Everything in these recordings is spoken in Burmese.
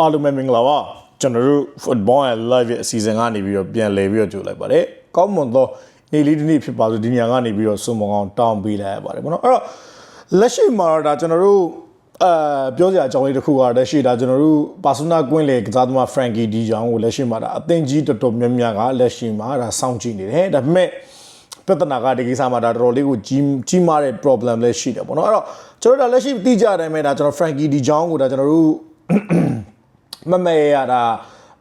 အားလုံးပဲမင်္ဂလာပါကျွန်တော်တို့ football and live ရဲ့အစီအစဉ်ကနေပြီးတော့ပြန်လည်ပြီးတော့ကြိုလိုက်ပါတယ်ကောင်းမွန်သောနေ့လေးတစ်နေ့ဖြစ်ပါဆိုဒီညကနေပြီးတော့စုံမအောင်တောင်းပေးလိုက်ရပါတယ်ဗောနော်အဲ့တော့လက်ရှိမှာတော့ဒါကျွန်တော်တို့အာပြောစရာအကြောင်းလေးတစ်ခုကလက်ရှိဒါကျွန်တော်တို့ပါစနာကွင်းလေကစားသမား Frankie D ကြောင့်ကိုလက်ရှိမှာဒါအသင်ကြီးတော်တော်များများကလက်ရှိမှာဒါစောင့်ကြည့်နေတယ်ဒါပေမဲ့ပြဿနာကဒီကိစ္စမှာဒါတော်တော်လေးကိုကြီးကြီးမားတဲ့ problem လည်းရှိတယ်ပေါ့နော်အဲ့တော့ကျွန်တော်တို့ဒါလက်ရှိသိကြတဲ့အတိုင်းပဲဒါကျွန်တော် Frankie D ကြောင်းကိုဒါကျွန်တော်တို့ မမဲရတာ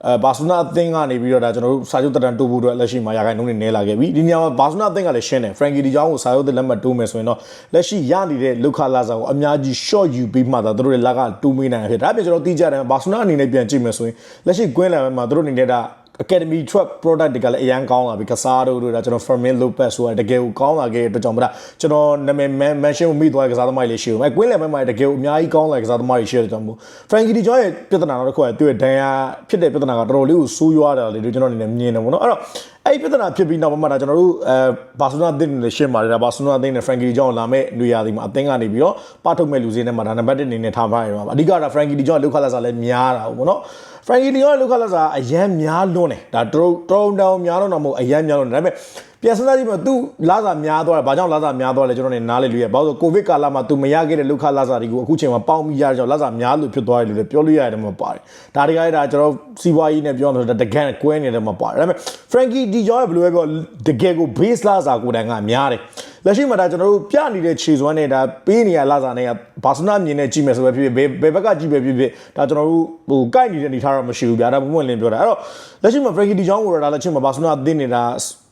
အဲဘာစုနာအသင်းကနေပြီးတော့ဒါကျွန်တော်တို့စာချုပ်တက်တန်တိုးဖို့အတွက်လက်ရှိမှာရာခိုင်နှုန်းနဲ့နဲလာခဲ့ပြီဒီနေရာမှာဘာစုနာအသင်းကလည်းရှင်းတယ် Frankie ဒီကြောင်းကိုစာချုပ်တက်လက်မှတ်တိုးမယ်ဆိုရင်တော့လက်ရှိရနေတဲ့လုခလာစာကိုအများကြီး short ယူပြီးမှသာသူတို့ရဲ့လက်ကတိုးမေးနိုင်ဖြစ်ဒါအပြင်ကျွန်တော်သိကြတယ်ဘာစုနာအနေနဲ့ပြန်ကြည့်မယ်ဆိုရင်လက်ရှိကွင်းလန်မှာသူတို့အနေနဲ့ဒါ Academy Truck Product တွေကလည်းအရန်ကောင်းလာပြီကစားတို့တို့ဒါကျွန်တော် Fermin Lopez ဆိုတာတကယ်ကိုကောင်းလာခဲ့တဲ့အတွက်ကြောင့်မလားကျွန်တော်နာမည် mention ကိုမိသွားတဲ့ကစားသမားတွေလေးရှိဦးမယ်ကွင်းလယ်ဘက်မှာတကယ်ကိုအများကြီးကောင်းလာတဲ့ကစားသမားတွေရှိတဲ့ကြောင့်မို့ Frankie De Jong ရဲ့ပြဿနာတော့တစ်ခုကသူ့ရဲ့ဒဏ်ရာဖြစ်တဲ့ပြဿနာကတော်တော်လေးကိုဆိုးရွားတယ်လေတို့ကျွန်တော်အနေနဲ့မြင်တယ်ပေါ့နော်အဲ့တော့အဲ့ဒီပြဿနာဖြစ်ပြီးနောက်မှာဒါကျွန်တော်တို့အဲဘာစီလိုနာအသင်းနဲ့ရှင်းပါတယ်ဒါဘာစီလိုနာအသင်းနဲ့ Frankie De Jong လာမဲ့လူရသည်မှာအသင်းကနေပြီးတော့ပထုတ်မဲ့လူစင်းနဲ့မှာဒါနံပါတ်1အနေနဲ့ထားပါရမှာအဓိကတော့ Frankie De Jong လောက်ခလာစားလဲများတာပေါ့နော် Frankie De Jong လောက်ခလာစားအရန်များလွန်းတယ်ဒါတော်တော်တောင်များတော့တော့မဟုတ်အရန်များလွန်းတယ်ဒါပေမဲ့ပြန်စဉ်းစားကြည့်မှသူလာစာများသွားတယ်။ဘာကြောင့်လာစာများသွားလဲကျွန်တော်နေနားလေလူရဲ့။ဘာလို့ကိုဗစ်ကာလမှာသူမရခဲ့တဲ့လုခလာစာတွေကိုအခုချိန်မှာပေါင်းပြီးရတဲ့ကြောင့်လာစာများလို့ဖြစ်သွားတယ်လို့လည်းပြောလို့ရတယ်မှာပါတယ်။ဒါတကယ်ဒါကျွန်တော်စီးပွားရေးနဲ့ပြောမှဆိုတော့တကယ်ကွဲနေတယ်မှာပါတယ်။ဒါပေမဲ့ Frankie De Jong ရဲ့ဘယ်လိုပဲပြောတကယ်ကို base လာစာကိုတိုင်ကများတယ်။ လက်ရှိမှာဒါကျွန်တော်တို့ပြနေတဲ့ခြေစွမ်းနဲ့ဒါပေးနေရလာစာနဲ့ဘာစနာမြင်နေကြည့်မယ်ဆိုပဲဖြစ်ဖြစ်ဘယ်ဘယ်ဘက်ကကြည့်ပဲဖြစ်ဖြစ်ဒါကျွန်တော်တို့ဟိုကိုက်နေတဲ့အနေထားတော့မရှိဘူးဗျာဒါပုံမှန်လင်းပြောတာအဲ့တော့လက်ရှိမှာ Frankie De Jong ကိုတော့ဒါလက်ရှိမှာဘာစနာအသင်းနေတာ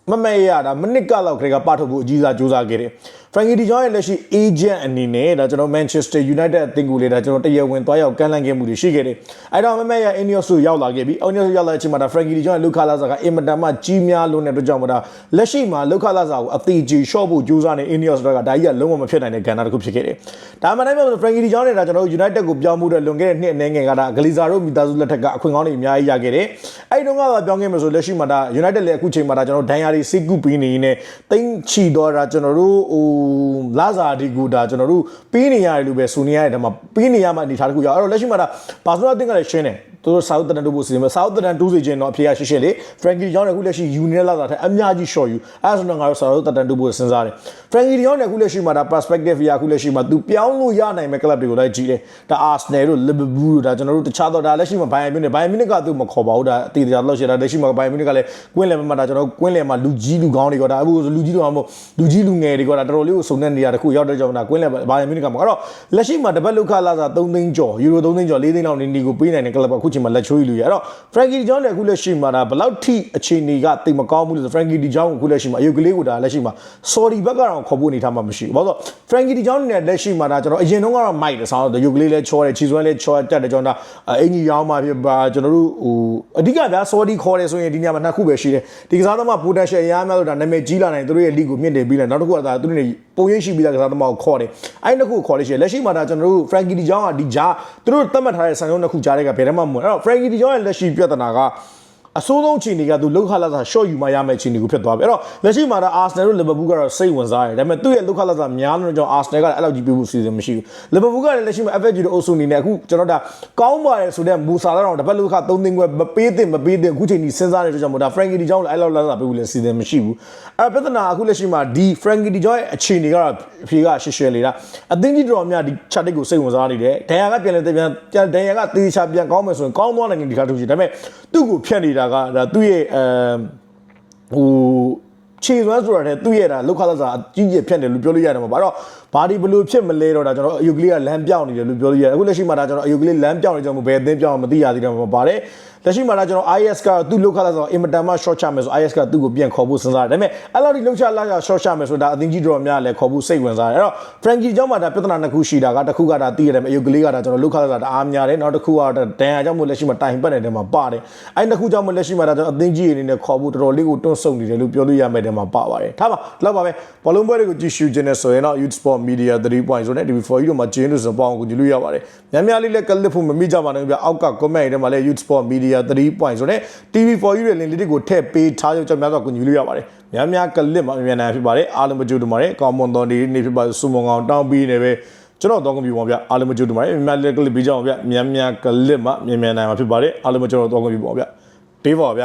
မမဲရတာမနစ်ကလောက်ခရေကပထုတ်ဖို့အကြီးစားစူးစမ်းခဲ့တယ်။ Frankie De Jong ရဲ့လက်ရှိ agent အနေနဲ့ဒါကျွန်တော် Manchester United အသင်းကိုလေဒါကျွန်တော်တရားဝင်သွားရောက်ကမ်းလှမ်းခဲ့မှုတွေရှိခဲ့တယ်။အဲ့တော့မမဲရ Ineos ကိုရောက်လာခဲ့ပြီ။ Ineos ရောက်လာတဲ့အချိန်မှာဒါ Frankie De Jong ရဲ့လုခလာစာကအင်မတန်မှကြီးများလွန်းတဲ့အတွက်ကြောင့်မဒါလက်ရှိမှာလုခလာစာကိုအသေးကြီး short ဖို့ကြိုးစားနေ Ineos ကဒါကြီးကလုံးဝမဖြစ်နိုင်တဲ့ကဏ္ဍတစ်ခုဖြစ်ခဲ့တယ်။ဒါမှလည်းပြော Frankie De Jong နဲ့ဒါကျွန်တော် United ကိုပြောင်းမှုတဲ့လွန်ခဲ့တဲ့နှစ်အနည်းငယ်ကဒါ Glazer တို့မိသားစုလက်ထက်ကအခွင့်ကောင်းတွေအများကြီးရခဲ့တယ်။အဲ့ဒီတော့ကပြောင်းခဲ့မယ်ဆိုလက်ရှိမှာဒါ United လည်းအခုချိန်မှာဒါကျွန်တော်ဒန်ယာရီစိတ်ကူပြီးနေနေတိမ့်ချီတော့ဒါကျွန်တော်တို့ဟိုလာဇာဒီကူဒါကျွန်တော်တို့ပြီးနေရတယ်လို့ပဲဆိုနေရတယ်ဒါမှပြီးနေရမှအနေထားတစ်ခုရအဲ့တော့လက်ရှိမှာဒါဘာစနာတင်ကလည်းရှင်းတယ် သူတို့စာအုပ်တန်တိုးဖို့စီစဉ်မယ်စာအုပ်တန်တိုးစီခြင်းတော့အဖေကရှင်းရှင်းလေး Frankie De Jong နဲ့အခုလက်ရှိ Union လာတာတဲ့အများကြီး short ယူအဲ့ဒါဆိုတော့ငါတို့စာအုပ်တန်တိုးဖို့စဉ်းစားတယ် Frankie De Jong နဲ့အခုလက်ရှိမှာဒါ perspective ရအခုလက်ရှိမှာသူပြောင်းလို့ရနိုင်မဲ့ club တွေကိုလိုက်ကြည့်တယ်ဒါ Arsenal တို့ Liverpool တို့ဒါကျွန်တော်တို့တခြားတော့ဒါလက်ရှိမှာ Bayern Munich Bayern Munich ကသူမခေါ်ပါဘူးဒါအတီတရားလောက်ရှိတာလက်ရှိမှာ Bayern Munich ကလည်းကွင်းလယ်မှာဒါကျွန်တော်ကွင်းလယ်မှာလူကြီးလူကောင်းတွေကဒါအခုလူကြီးတွေကမဟုတ်လူကြီးလူငယ်တွေကဒါတော်တော်လေးကိုစုံတဲ့နေရာတစ်ခုရောက်တဲ့ကြောင့်ဒါကွင်းလယ် Bayern Munich ကမှာအဲ့တော့လက်ရှိမှာတပတ်လောက်ခလာစား3သိန်းကျော်ယူရို3သိန်းကျော်4သိန်းလောက်နေနေကိုပေးနိုင်တဲ့ club ကအခုချိန်မှာလက်ချိုးယူလို့ရအဲ့တော့ Frankie De Jong နဲ့အခုလက်ရှိမှာဒါဘယ်လောက်ထိအခြေအနေကတိတ်မကောင်းဘူးလို့ Frankie De Jong ကိုအခုလက်ရှိမှာအယုတ်ကလေးကိုဒါလက်ရှိမှာ sorry ဘက်ကတော့ခေါ်ဖို့အနေထားမှာမရှိဘူးဘာလို့ Frankie De Jong နဲ့လက်ရှိမှာဒါကျွန်တော်အရင်တုန်းကတော့ Mike တယ်ဆောင်းတော့ယုတ်ကလေးလဲချောတယ်ချီစွမ်းလဲချောတက်တယ်ကျွန်တော်အင်ကြီးရောင်းမှာဖြစ်ပါကျွန်တော်တို့ဟိုအဓိကဗျာ sorry ခေါ်တယ်ဆိုရင်ဒီညမှာနှစ်ခုပဲရှိတယ်ဒီကစားသမား potential အများများလို့ဒါနာမည်ကြီးလာနိုင်သူတို့ရဲ့ league ကိုမြင့်တင်ပြီးလိုက်နောက်တစ်ခုကဒါသူတို့နေပုံရိပ်ရှိပြီးသားကစားသမားကိုခေါ်တယ်အဲ့နှစ်ခုကိုခေါ်လို့ရှိရင်လက်ရှိမှာဒါကျွန်တော်တို့ Frankie De Jong ကဒီဂျာသူတို့သတ်မှတ်ထားတဲ့ဆန်ရုံးနှစ်ခုကြားတဲ့ကဘယ်တော့မှမဟုတ်အဲ့တော့ Frankie De Jong ရဲ့လက်ရှိပြဿနာက အဆိုးဆုံးချိန်တွေကသူလောက်ခလာစာ short ယူမှရမယ့်ချိန်တွေကိုဖြစ်သွားပြီအဲ့တော့လက်ရှိမှာဒါ Arsenal တို့ Liverpool ကတော့စိတ်ဝင်စားတယ်ဒါပေမဲ့သူ့ရဲ့လောက်ခလာစာများလို့ကြောင့် Arsenal ကလည်းအဲ့လောက်ကြီးပြဖို့စီစဉ်မရှိဘူး Liverpool ကလည်းလက်ရှိမှာ FFG တို့အုပ်စုအနေနဲ့အခုကျွန်တော်ဒါကောင်းပါတယ်ဆိုတဲ့မူဆာတော့တပတ်လောက်ခ3သိန်းခွဲမပေးသင့်မပေးသင့်အခုချိန်ကြီးစဉ်းစားနေတဲ့ကြောင့်မို့ဒါ Frankie De Jong လည်းအဲ့လောက်လာစာပေးဖို့လည်းစီစဉ်မရှိဘူးအဲ့ပြဿနာအခုလက်ရှိမှာဒီ Frankie De Jong ရဲ့အခြေအနေကတော့အဖြေကရှင်းရှင်းလေးလားအသင်းကြီးတော်များဒီ chat ကိုစိတ်ဝင်စားနေတယ်ဒန်ယာကပြန်လဲပြန်ပြန်ဒန်ယာကတေချာပြန်ကောင်းမယ်ဆိုရင်ကောင်းသွားနိုင်တဲ့ဒီခါထုတ်ချင်ဒါပေမဲ့သူ့ကိုဖျက်နေတာကဒါသူ့ရဲ့အဲဟိုခြေစွမ်းဆိုတာတဲ့သူ့ရဲ့ဒါလောက်ခလာစာအကြီးကြီးဖြတ်တယ်လို့ပြောလို့ရတယ်မှာဘာတော့ဘာဒီဘလို့ဖြစ်မလဲတော့ဒါကျွန်တော်အယုတ်ကလေးကလမ်းပြောင်းနေတယ်လို့ပြောလို့ရတယ်အခုလက်ရှိမှာဒါကျွန်တော်အယုတ်ကလေးလမ်းပြောင်းနေကြမှာဘယ်အသင်းပြောင်းမသိရသေးတယ်မှာပါတယ် လက်ရှိမှာဒါကျွန်တော် IS ကသူ့လောက်ခလာစာအင်မတန်မှ short ချမယ်ဆို IS ကသူ့ကိုပြန်ခေါ်ဖို့စဉ်းစားတယ်ဒါပေမဲ့အဲ့လောက်ဒီလောက်ချလာချ short ချမယ်ဆိုတာအသင်းကြီးတော်များလည်းခေါ်ဖို့စိတ်ဝင်စားတယ်အဲ့တော့ Frankie ကျောင်းမှာဒါပြဿနာနှစ်ခုရှိတာကတစ်ခုကဒါသိရတယ်အယုတ်ကလေးကဒါကျွန်တော်လောက်ခလာစာတအားများတယ်နောက်တစ်ခုကဒန်ယာကျောင်းမို့လက်ရှိမှာတိုင်ပတ်နေတဲ့မှာပါတယ်အဲ့နှစ်ခုကျောင်းမို့လက်ရှိမှာဒါကျွန်တော်အသင်းကြီးအနေနဲ့ခေါ်ဖို့တော်တော်လေးကိုတွန့်ဆုတ်နေတယ်လို့ပြောလို့ရမယ်တဲ့မှာပါပါတယ်ထားပါလောက်ပါပဲဘောလုံးပွဲတွေကိုကြည့်ရှုခြင်းနဲ့ဆိုရင်တော့ Youth Sport Media 3.0နဲ့ TV4 တို့မှာကျင်းလို့စပေါင်းကိုကြည့်လို့ရပါတယ်များများလေးလည်းကလစ်ဖို့မမိကြပါနဲ့ဗျအောက်က comment တွေမှာလည်း Youth Sport Media 3.0နဲ့ TV4 ရဲ့ link လေးတွေကိုထည့်ပေးထားကြကြောင့်များစွာကိုကြည့်လို့ရပါတယ်များများကလစ်မှာအမြန်နိုင်ဖြစ်ပါတယ်အားလုံးမကြိုးတူပါတယ်ကောင်းမွန်တော်နေနေဖြစ်ပါစုံမအောင်တောင်းပြီးနေပဲကျွန်တော်တော့ကွန်ပျူတာဗျအားလုံးမကြိုးတူပါတယ်မြန်မာလက်ကလစ်ပြီးကြအောင်ဗျမြန်မြန်ကလစ်မှမြန်မြန်နိုင်မှာဖြစ်ပါတယ်အားလုံးမကျွန်တော်တော့ကွန်ပျူတာဗျပေးပါဗျ